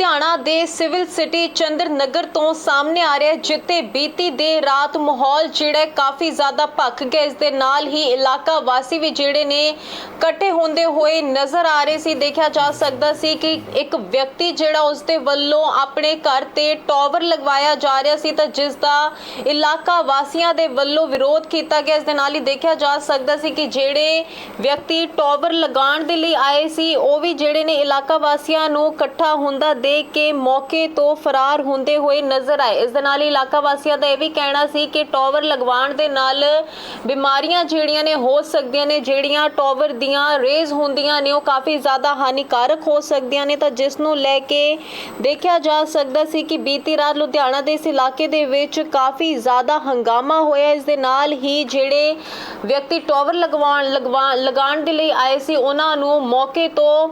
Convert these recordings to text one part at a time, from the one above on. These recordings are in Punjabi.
ਲੁਧਿਆਣਾ ਦੇ ਸਿਵਲ ਸਿਟੀ ਚੰਦਰ ਨਗਰ ਤੋਂ ਸਾਹਮਣੇ ਆ ਰਿਹਾ ਹੈ, ਜਿੱਥੇ ਬੀਤੀ ਦੇ ਰਾਤ ਮਾਹੌਲ ਜਿਹੜਾ ਹੈ ਕਾਫੀ ਜ਼ਿਆਦਾ ਭੱਖ ਗਿਆ। ਇਸ ਦੇ ਨਾਲ ਹੀ ਇਲਾਕਾ ਵਾਸੀ ਵੀ ਜਿਹੜੇ ਨੇ ਇਕੱਠੇ ਹੁੰਦੇ ਹੋਏ ਨਜ਼ਰ ਆ ਰਹੇ ਸੀ। ਦੇਖਿਆ ਜਾ ਸਕਦਾ ਸੀ ਕਿ ਇੱਕ ਵਿਅਕਤੀ ਜਿਹੜਾ ਉਸ ਦੇ ਵੱਲੋਂ ਆਪਣੇ ਘਰ ਤੇ ਟਾਵਰ ਲਗਵਾਇਆ ਜਾ ਰਿਹਾ ਸੀ ਤਾਂ ਜਿਸ ਦਾ ਇਲਾਕਾ ਵਾਸੀਆਂ ਦੇ ਵੱਲੋਂ ਵਿਰੋਧ ਕੀਤਾ ਗਿਆ। ਇਸ ਦੇ ਨਾਲ ਹੀ ਦੇਖਿਆ ਜਾ ਸਕਦਾ ਸੀ ਕਿ ਜਿਹੜੇ ਵਿਅਕਤੀ ਟਾਵਰ ਲਗਾਉਣ ਦੇ ਲਈ ਆਏ ਸੀ ਉਹ ਵੀ ਜਿਹੜੇ ਨੇ ਇਲਾਕਾ ਵਾਸੀਆਂ ਨੂੰ ਇਕੱਠਾ ਹੁੰਦਾ ਦੇਖ ਕੇ ਮੌਕੇ ਤੋਂ ਫਰਾਰ ਹੁੰਦੇ ਹੋਏ ਨਜ਼ਰ ਆਏ। ਇਸ ਦੇ ਨਾਲ ਇਲਾਕਾ ਵਾਸੀਆਂ ਦਾ ਇਹ ਵੀ ਕਹਿਣਾ ਸੀ ਕਿ ਟਾਵਰ ਲਗਵਾਉਣ ਦੇ ਨਾਲ ਬਿਮਾਰੀਆਂ ਜਿਹੜੀਆਂ ਨੇ ਹੋ ਸਕਦੀਆਂ ਨੇ, ਜਿਹੜੀਆਂ ਟਾਵਰ ਦੀਆਂ ਰੇਜ਼ ਹੁੰਦੀਆਂ ਨੇ, ਉਹ ਕਾਫੀ ਜ਼ਿਆਦਾ ਹਾਨੀਕਾਰਕ ਹੋ ਸਕਦੀਆਂ ਨੇ। ਤਾਂ ਜਿਸ ਨੂੰ ਲੈ ਕੇ ਦੇਖਿਆ ਜਾ ਸਕਦਾ ਸੀ ਕਿ ਬੀਤੀ ਰਾਤ ਲੁਧਿਆਣਾ ਦੇ ਇਸ ਇਲਾਕੇ ਦੇ ਵਿੱਚ ਕਾਫੀ ਜ਼ਿਆਦਾ ਹੰਗਾਮਾ ਹੋਇਆ। ਇਸ ਦੇ ਨਾਲ ਹੀ ਜਿਹੜੇ ਵਿਅਕਤੀ ਟਾਵਰ ਲਗਵਾਉਣ ਲਗਵਾ ਲਗਾਉਣ ਦੇ ਲਈ ਆਏ ਸੀ, ਉਹਨਾਂ ਨੂੰ ਮੌਕੇ ਤੋਂ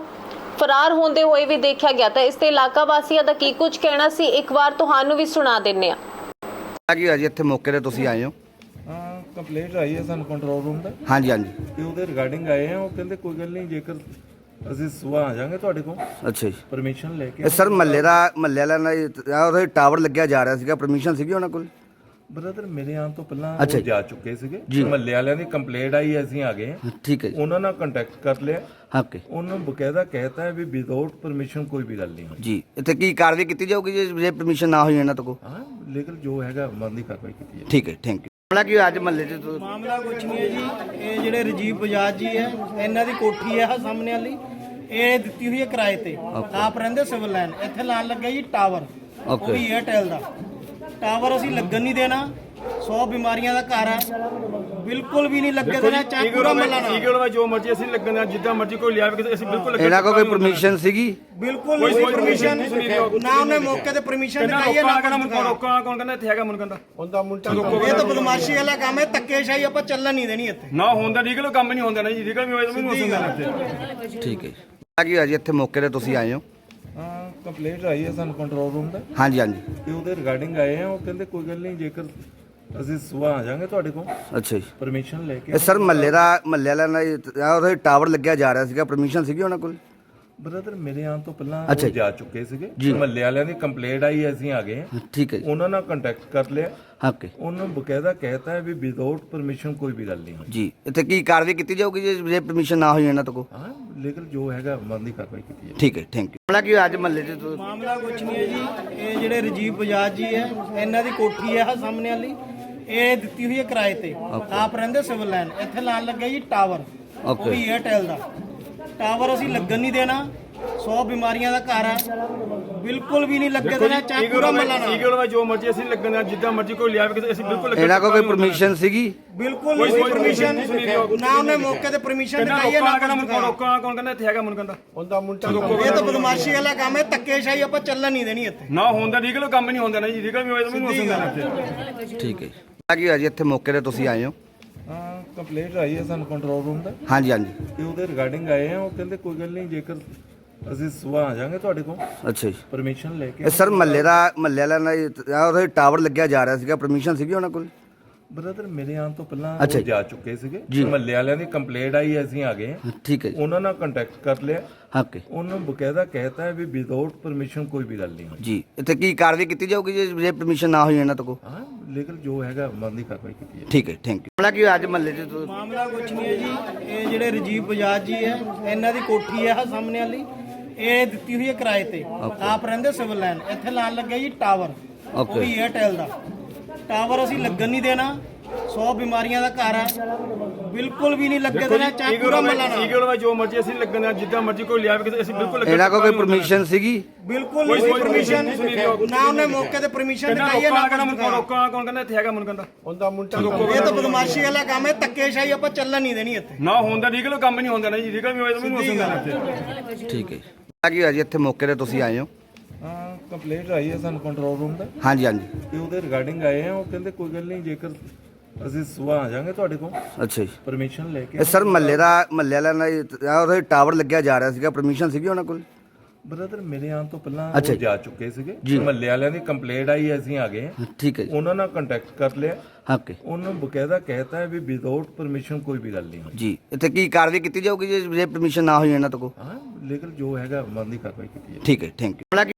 ਫਰਾਰ ਹੁੰਦੇ ਹੋਏ ਵੀ ਦੇਖਿਆ ਗਿਆ ਤਾਂ ਇਸ ਤੇ ਇਲਾਕਾ ਵਾਸੀਆਂ ਦਾ ਕੀ ਕੁਝ ਕਹਿਣਾ ਸੀ? ਇੱਕ ਵਾਰ ਤੁਹਾਨੂੰ ਵੀ ਸੁਣਾ ਦਿੰਨੇ ਆ ਆ ਕੀ ਹੋਇਆ ਜੀ? ਇੱਥੇ ਮੌਕੇ ਤੇ ਤੁਸੀਂ ਆਏ ਹੋ? ਹਾਂ ਕੰਪਲੇਂਟ ਆਈ ਹੈ ਸਾਨੂੰ ਕੰਟਰੋਲ ਰੂਮ ਦਾ ਹਾਂਜੀ ਹਾਂਜੀ। ਤੇ ਉਹਦੇ ਰਿਗਾਰਡਿੰਗ ਆਏ ਆ ਉਹ ਕਹਿੰਦੇ ਕੋਈ ਗੱਲ ਨਹੀਂ ਜੇਕਰ ਅਸੀਂ ਸਵੇਰ ਆ ਜਾਾਂਗੇ ਤੁਹਾਡੇ ਕੋਲ ਅੱਛਾ ਜੀ। ਪਰਮਿਸ਼ਨ ਲੈ ਕੇ ਇਹ ਸਰ ਮਹੱਲੇ ਦਾ ਮਹੱਲੇ ਵਾਲਿਆਂ ਦਾ ਉਹਦੇ ਟਾਵਰ ਲੱਗਿਆ ਜਾ ਰਿਹਾ ਸੀਗਾ ਪਰਮਿਸ਼ਨ ਸੀਗੀ ਉਹਨਾਂ ਕੋਲ? ਬ੍ਰਦਰ ਮੇਰੇ ਆਉਣ ਤੋਂ ਪਹਿਲਾਂ ਉਹ ਜੀ। ਚੁੱਕੇ ਸੀਗੇ। ਮਹੱਲੇ ਵਾਲਿਆਂ ਦੀ ਕੰਪਲੇਂਟ ਆਈ ਅਸੀਂ ਆ ਗਏ। ਹਾਂ। ਠੀਕ ਹੈ ਜੀ। ਉਹਨਾਂ ਨਾਲ ਕੰਟੈਕਟ ਕਰ ਲਿਆ। ਓਕੇ। ਉਹਨਾਂ ਬਕਾਇਦਾ ਕਹਿਤਾ ਹੈ ਵੀ ਵਿਦਆਊਟ ਪਰਮਿਸ਼ਨ ਕੋਈ ਵੀ ਗੱਲ ਨਹੀਂ ਹੋਈ। ਜੀ ਇੱਥੇ ਕੀ ਕਾਰਵਾਈ ਕੀਤੀ ਜਾਊਗੀ ਜੇ ਜੇ ਪਰਮਿਸ਼ਨ ਨਾ ਹੋਈ ਇਹਨਾਂ ਤੋਂ ਹਾਂ ਲੇਕਿਨ ਜੋ ਹੈਗਾ ਬੰਦੀ ਕਾਰਵਾਈ ਕੀਤੀ ਹੈ ਠੀਕ ਹੈ ਥੈਂਕ ਯੂ ਮਾਮਲਾ ਕੀ ਅੱਜ ਮਹੱਲੇ 'ਚ? ਮਾਮਲਾ ਕੁਛ ਨਹੀਂ ਹੈ ਜੀ। ਇਹ ਜਿਹੜੇ ਰਜੀਵ ਬਜਾਜ ਜੀ ਹੈ ਇਹਨਾਂ ਦੀ ਕੋਠੀ ਹੈ ਆਹ ਸਾਹਮਣੇ ਵਾਲੀ। ਇਹ ਦਿੱਤੀ ਹੋਈ ਹੈ ਕਿਰਾਏ ਤੇ। ਆਪ ਰਹਿੰਦੇ ਸਿਵਲ ਲਾਈਨ। ਇੱਥੇ ਲਾਣ ਲੱਗਾ ਜੀ ਟਾਵਰ ਉਹ. ਵੀ 에ਅਰਟੈਲ ਦਾ। ਟਾਵਰ ਅਸੀਂ ਲੱਗਣ ਨਹੀਂ ਦੇਣਾ 100 ਬਿਮਾਰੀਆਂ ਦਾ ਘਰ ਹੈ ਬਿਲਕੁਲ ਵੀ ਨਹੀਂ ਲੱਗੇ ਦੇਣਾ ਚਾਹੇ ਪੂਰਾ ਮੱਲਾ ਨਾ ਈਗਲ ਜੋ ਮਰਜ਼ੀ ਅਸੀਂ ਲੱਗਣਾ ਜਿੱਦਾਂ ਮਰਜ਼ੀ ਕੋਈ ਲਿਆਵੇ ਅਸੀਂ ਬਿਲਕੁਲ ਲੱਗਣਾ ਇਹਨਾਂ ਕੋਲ ਕੋਈ ਪਰਮਿਸ਼ਨ ਸੀਗੀ? ਬਿਲਕੁਲ ਨਹੀਂ ਪਰਮਿਸ਼ਨ ਨਾ ਉਹਨੇ ਮੌਕੇ ਤੇ ਪਰਮਿਸ਼ਨ ਦਿਖਾਈ ਹੈ ਨਾ ਕਹਿੰਦਾ। ਰੋਕਾਂ ਕੌਣ ਕਹਿੰਦਾ ਇੱਥੇ ਹੈਗਾ ਮੁੰਡਾ ਕਹਿੰਦਾ। ਉਹਦਾ ਮੁੰਡਾ ਇਹ ਤਾਂ ਬਦਮਾਸ਼ੀ ਵਾਲਾ ਕੰਮ ਹੈ ਧੱਕੇਸ਼ਾਹੀ ਆਪਾਂ ਚੱਲਣ ਨਹੀਂ ਦੇਣੀ ਇੱਥੇ। ਨਾ ਹੁੰਦਾ ਲੀਗਲ ਕੰਮ ਨਹੀਂ ਹੁੰਦਾ ਨਾ ਜੀ ਲੀਗਲ ਵੀ ਹੋਏ ਤਾਂ ਮੈਨੂੰ ਹੁੰਦਾ ਠੀਕ ਹੈ ਆ ਕੀ ਹੋਇਆ ਜੀ ਇੱਥੇ ਮੌਕੇ ਤੇ ਤੁਸੀਂ ਆਏ ਹਾਂ ਕੰਪਲੇਂਟ ਆਈ ਹੈ ਸਾਨੂੰ ਕੰਟਰੋਲ ਰੂਮ ਦਾ ਹਾਂਜੀ ਹਾਂਜੀ। ਤੇ ਉਹਦੇ ਰਿਗਾਰਡਿੰਗ ਆਏ ਆ ਉਹ ਕਹਿੰਦੇ ਕੋਈ ਗੱਲ ਨਹੀਂ ਜੇਕਰ ਅਸੀਂ ਸਵੇਰ ਆ ਜਾਾਂਗੇ ਤੁਹਾਡੇ ਕੋਲ ਅੱਛਾ ਜੀ। ਪਰਮਿਸ਼ਨ ਲੈ ਕੇ ਇਹ ਸਰ ਮਹੱਲੇ ਦਾ ਮਹੱਲੇ ਵਾਲਿਆਂ ਦਾ ਉਹਦੇ ਟਾਵਰ ਲੱਗਿਆ ਜਾ ਰਿਹਾ ਸੀਗਾ ਪਰਮਿਸ਼ਨ ਸੀਗੀ ਉਹਨਾਂ ਕੋਲ? ਬ੍ਰਦਰ ਮੇਰੇ ਆਉਣ ਤੋਂ ਪਹਿਲਾਂ ਅੱਛਾ ਉਹ ਜੀ। ਜਾ ਚੁੱਕੇ ਸੀਗੇ। ਮਹੱਲੇ ਵਾਲਿਆਂ ਦੀ ਕੰਪਲੇਂਟ ਆਈ ਅਸੀਂ ਆ ਗਏ ਹਾਂ। ਠੀਕ ਹੈ ਜੀ। ਉਹਨਾਂ ਨਾਲ ਕੰਟੈਕਟ ਕਰ ਲਿਆ। ਓਕੇ ਉਹਨਾਂ ਨੂੰ ਬਕਾਇਦਾ ਕਹਿਤਾ ਹੈ ਵੀ ਵਿਦਆਊਟ ਪਰਮਿਸ਼ਨ ਕੋਈ ਵੀ ਗੱਲ ਨਹੀਂ ਹੋਈ। ਜੀ ਇੱਥੇ ਕੀ ਕਾਰਵਾਈ ਕੀਤੀ ਜਾਊਗੀ ਜੇ ਜੇ ਪਰਮਿਸ਼ਨ ਨਾ ਹੋਈ ਇਹਨਾਂ ਤੋਂ ਕੋ? ਹਾਂ ਲੇਕਿਨ ਜੋ ਹੈਗਾ ਬੰਦੀ ਕਾਰਵਾਈ ਕੀਤੀ ਹੈ ਠੀਕ ਹੈ ਥੈਂਕ ਯੂ ਮਾਮਲਾ ਕੀ ਹੋਇਆ ਅੱਜ ਮਹੱਲੇ 'ਚ ਤੁਸੀਂ- ਮਾਮਲਾ ਕੁਛ ਨਹੀਂ ਹੈ ਜੀ। ਇਹ ਜਿਹੜੇ ਰਜੀਵ ਬਜਾਜ ਜੀ ਹੈ ਇਹਨਾਂ ਦੀ ਕੋਠੀ ਹੈ ਆਹ ਸਾਹਮਣੇ ਵਾਲੀ। ਇਹ ਦਿੱਤੀ ਹੋਈ ਹੈ ਕਿਰਾਏ ਤੇ। ਆਪ ਰਹਿੰਦੇ ਸਿਵਲ ਲਾਈਨ। ਇੱਥੇ ਲਾਣ ਲੱਗਾ ਜੀ ਟਾਵਰ। ਉਹ Okay. ਵੀ 에ਅਰਟੈਲ ਦਾ। ਟਾਵਰ ਅਸੀਂ ਲੱਗਣ ਨਹੀਂ ਦੇਣਾ। 100 ਬਿਮਾਰੀਆਂ ਦਾ ਘਰ ਹੈ ਬਿਲਕੁਲ ਵੀ ਨਹੀਂ ਲੱਗੇ ਦੇਣਾ ਚਾਹੇ ਪੂਰਾ ਮੱਲਾ ਨਾ ਈਗਲ ਵਾ ਜੋ ਮਰਜ਼ੀ ਅਸੀਂ ਲੱਗਣਾ ਜਿੱਦਾਂ ਮਰਜ਼ੀ ਕੋਈ ਲਿਆਵੇ ਅਸੀਂ ਬਿਲਕੁਲ ਲੱਗਣਾ ਇਹਨਾਂ ਕੋਲ ਕੋਈ ਪਰਮਿਸ਼ਨ ਸੀਗੀ? ਬਿਲਕੁਲ ਨਹੀਂ ਪਰਮਿਸ਼ਨ ਨਾ ਉਹਨੇ ਮੌਕੇ ਤੇ ਪਰਮਿਸ਼ਨ ਦਿਖਾਈ ਹੈ ਨਾ ਕਹਿੰਦਾ। ਰੋਕਾਂ ਕੌਣ ਕਹਿੰਦਾ ਇੱਥੇ ਹੈਗਾ ਮੁੰਡਾ? ਕਹਿੰਦਾ ਉਹਦਾ ਮੁੰਡਾ ਇਹ ਤਾਂ ਬਦਮਾਸ਼ੀ ਵਾਲਾ ਕੰਮ ਹੈ ਧੱਕੇਸ਼ਾਹੀ ਆਪਾਂ ਚੱਲਣ ਨਹੀਂ ਦੇਣੀ ਇੱਥੇ। ਨਾ ਹੁੰਦਾ ਲੀਗਲ ਕੰਮ ਨਹੀਂ ਹੁੰਦਾ ਨਾ ਜੀ ਲੀਗਲ ਵੀ ਹੋਏ ਤਾਂ ਮੈਨੂੰ ਹੁੰਦਾ ਠੀਕ ਹੈ ਆ ਕੀ ਹੋਇਆ ਜੀ ਇੱਥੇ ਮੌਕੇ ਤੇ ਤੁਸੀਂ ਆਏ ਹੋ। ਹਾਂ ਕੰਪਲੇਂਟ ਆਈ ਹੈ ਸਾਨੂੰ ਕੰਟਰੋਲ ਰੂਮ ਦਾ। ਹਾਂਜੀ ਹਾਂਜੀ। ਤੇ ਉਹਦੇ ਰਿਗਾਰਡਿੰਗ ਆਏ ਆ ਉਹ ਕਹਿੰਦੇ ਕੋਈ ਗੱਲ ਨਹੀਂ ਜੇਕਰ ਅਸੀਂ ਸਵੇਰ ਆ ਜਾਾਂਗੇ ਤੁਹਾਡੇ ਕੋਲ। ਅੱਛਾ ਜੀ। ਪਰਮਿਸ਼ਨ ਲੈ ਕੇ ਇਹ ਸਰ ਮਹੱਲੇ ਦਾ ਮਹੱਲੇ ਵਾਲਿਆਂ ਦਾ ਉਹਦੇ ਟਾਵਰ ਲੱਗਿਆ ਜਾ ਰਿਹਾ ਸੀਗਾ ਪਰਮਿਸ਼ਨ ਸੀਗੀ ਉਹਨਾਂ ਕੋਲ? ਬ੍ਰਦਰ ਮੇਰੇ ਆਉਣ ਤੋਂ ਪਹਿਲਾਂ ਅੱਛਾ ਉਹ ਜੀ। ਜਾ ਚੁੱਕੇ ਸੀਗੇ। ਮਹੱਲੇ ਵਾਲਿਆਂ ਦੀ ਕੰਪਲੇਂਟ ਆਈ ਹੈ, ਅਸੀਂ ਆ ਗਏ ਹਾਂ। ਠੀਕ ਹੈ ਜੀ। ਉਹਨਾਂ ਨਾਲ ਕੰਟੈਕਟ ਕਰ ਲਿਆ। ਓਕੇ ਉਹਨਾਂ ਨੂੰ ਬਕਾਇਦਾ ਕਹਿਤਾ ਹੈ ਵੀ ਵਿਦਆਊਟ ਪਰਮਿਸ਼ਨ ਕੋਈ ਵੀ ਗੱਲ ਨਹੀਂ ਹੋਈ ਜੀ। ਇੱਥੇ ਕੀ ਕਾਰਵਾਈ ਕੀਤੀ ਜਾਊਗੀ ਜੇ ਜੇ ਪਰਮਿਸ਼ਨ ਨਾ ਹੋਈ ਇਹਨਾਂ ਤੋਂ ਕੋ? ਹਾਂ ਲੇਕਿਨ ਜੋ ਹੈਗਾ ਬੰਦੀ ਕਾਰਵਾਈ ਕੀਤੀ ਹੈ ਠੀਕ ਹੈ ਥੈਂਕ ਯੂ ਮਾਮਲਾ ਕੀ ਅੱਜ 'ਚ? ਤੁਸੀਂ- ਮਾਮਲਾ ਕੁਛ ਨਹੀਂ ਹੈ ਜੀ। ਇਹ ਜਿਹੜੇ ਰਜੀਵ ਬਜਾਜ ਜੀ ਹੈ ਇਹਨਾਂ ਦੀ ਕੋਠੀ ਹੈ ਆਹ ਸਾਹਮਣੇ ਵਾਲੀ। ਇਹ ਦਿੱਤੀ ਹੋਈ ਹੈ ਕਿਰਾਏ ਤੇ। ਆਪ ਰਹਿੰਦੇ ਸਿਵਲ ਲਾਈਨ। ਇੱਥੇ ਲਾਣ ਲੱਗਾ ਜੀ ਟਾਵਰ। ਉਹ Okay. ਵੀ 에ਅਰਟੈਲ ਦਾ। ਟਾਵਰ ਅਸੀਂ ਲੱਗਣ ਨਹੀਂ ਦੇਣਾ। 100 ਬਿਮਾਰੀਆਂ ਦਾ ਘਰ ਹੈ ਬਿਲਕੁਲ ਵੀ ਨਹੀਂ ਲੱਗੇ ਦੇਣਾ ਚਾਹੇ ਪੂਰਾ ਮੱਲਾ ਨਾ ਈਗਲ ਵਾ ਜੋ ਮਰਜ਼ੀ ਅਸੀਂ ਲੱਗਣਾ ਜਿੱਦਾਂ ਮਰਜ਼ੀ ਕੋਈ ਲਿਆਵੇ ਅਸੀਂ ਬਿਲਕੁਲ ਲੱਗਣਾ ਇਹਨਾਂ ਕੋਲ ਕੋਈ ਪਰਮਿਸ਼ਨ ਸੀਗੀ? ਬਿਲਕੁਲ ਨਹੀਂ ਪਰਮਿਸ਼ਨ ਨਾ ਉਹਨੇ ਮੌਕੇ ਤੇ ਪਰਮਿਸ਼ਨ ਕਹਿੰਦਾ ਦਿਖਾਈ ਹੈ ਨਾ ਰੋਕਾਂ ਕਹਿੰਦਾ ਮੁੰਡਾ। ਰੋਕਾਂ ਕੌਣ ਕਹਿੰਦਾ? ਇੱਥੇ ਹੈਗਾ ਮੁੰਡਾ ਕਹਿੰਦਾ। ਉਹਦਾ ਮੁੰਡਾ ਇਹ ਤਾਂ ਬਦਮਾਸ਼ੀ ਵਾਲਾ ਕੰਮ ਹੈ ਧੱਕੇਸ਼ਾਹੀ ਆਪਾਂ ਚੱਲਣ ਨਹੀਂ ਦੇਣੀ ਇੱਥੇ। ਨਾ ਹੁੰਦਾ ਲੀਗਲ ਕੰਮ ਨਹੀਂ ਹੁੰਦਾ ਨਾ ਜੀ। ਲੀਗਲ ਵੀ ਹੋਏ ਤਾਂ ਮੈਨੂੰ ਉਸ ਹੁੰਦਾ ਇੱਥੇ। ਠੀਕ ਹੈ ਆ ਕੀ ਹੋਇਆ ਜੀ ਇੱਥੇ ਮੌਕੇ ਤੇ ਤੁਸੀਂ ਆਏ ਹੋ। ਹਾਂ ਕੰਪਲੇਂਟ ਆਈ ਹੈ ਸਾਨੂੰ ਕੰਟਰੋਲ ਰੂਮ ਦਾ। ਹਾਂਜੀ ਹਾਂਜੀ। ਤੇ ਉਹਦੇ ਰਿਗਾਰਡਿੰਗ ਆਏ ਆ ਉਹ ਕਹਿੰਦੇ ਕੋਈ ਗੱਲ ਨਹੀਂ ਜੇਕਰ ਅਸੀਂ ਸਵੇਰ ਆ ਜਾਾਂਗੇ ਤੁਹਾਡੇ ਕੋਲ ਅੱਛਾ ਜੀ। ਪਰਮਿਸ਼ਨ ਲੈ ਕੇ ਇਹ ਸਰ ਮਹੱਲੇ ਦਾ ਮਹੱਲੇ ਵਾਲਿਆਂ ਦਾ ਟਾਵਰ ਲੱਗਿਆ ਜਾ ਰਿਹਾ ਸੀਗਾ ਪਰਮਿਸ਼ਨ ਸੀਗੀ ਉਹਨਾਂ ਕੋਲ? ਬ੍ਰਦਰ ਮੇਰੇ ਆਉਣ ਤੋਂ ਪਹਿਲਾਂ ਉਹ ਜੀ। ਚੁੱਕੇ ਸੀਗੇ। ਮਹੱਲੇ ਵਾਲਿਆਂ ਦੀ ਕੰਪਲੇਂਟ ਆਈ ਹੈ, ਅਸੀਂ ਆ ਗਏ। ਹਾਂ। ਠੀਕ ਹੈ ਜੀ। ਉਹਨਾਂ ਨਾਲ ਕੰਟੈਕਟ ਕਰ ਲਿਆ। ਓਕੇ। ਉਹਨਾਂ ਨੂੰ ਬਕਾਇਦਾ ਕਹਿਤਾ ਹੈ ਵੀ ਵਿਦਆਊਟ ਪਰਮਿਸ਼ਨ ਕੋਈ ਵੀ ਗੱਲ ਨਹੀਂ ਹੋਈ। ਜੀ ਇੱਥੇ ਕੀ ਕਾਰਵਾਈ ਕੀਤੀ ਜਾਊਗੀ ਜੇ ਪਰਮਿਸ਼ਨ ਨਾ ਹੋਈ ਇਹਨਾਂ ਤੋਂ ਕੋ? ਹਾਂ ਲੇਕਿਨ ਜੋ ਹੈਗਾ ਬੰਦੀ ਕਾਰਵਾਈ ਕੀਤੀ ਹੈ ਠੀਕ ਹੈ ਥੈਂਕ ਯੂ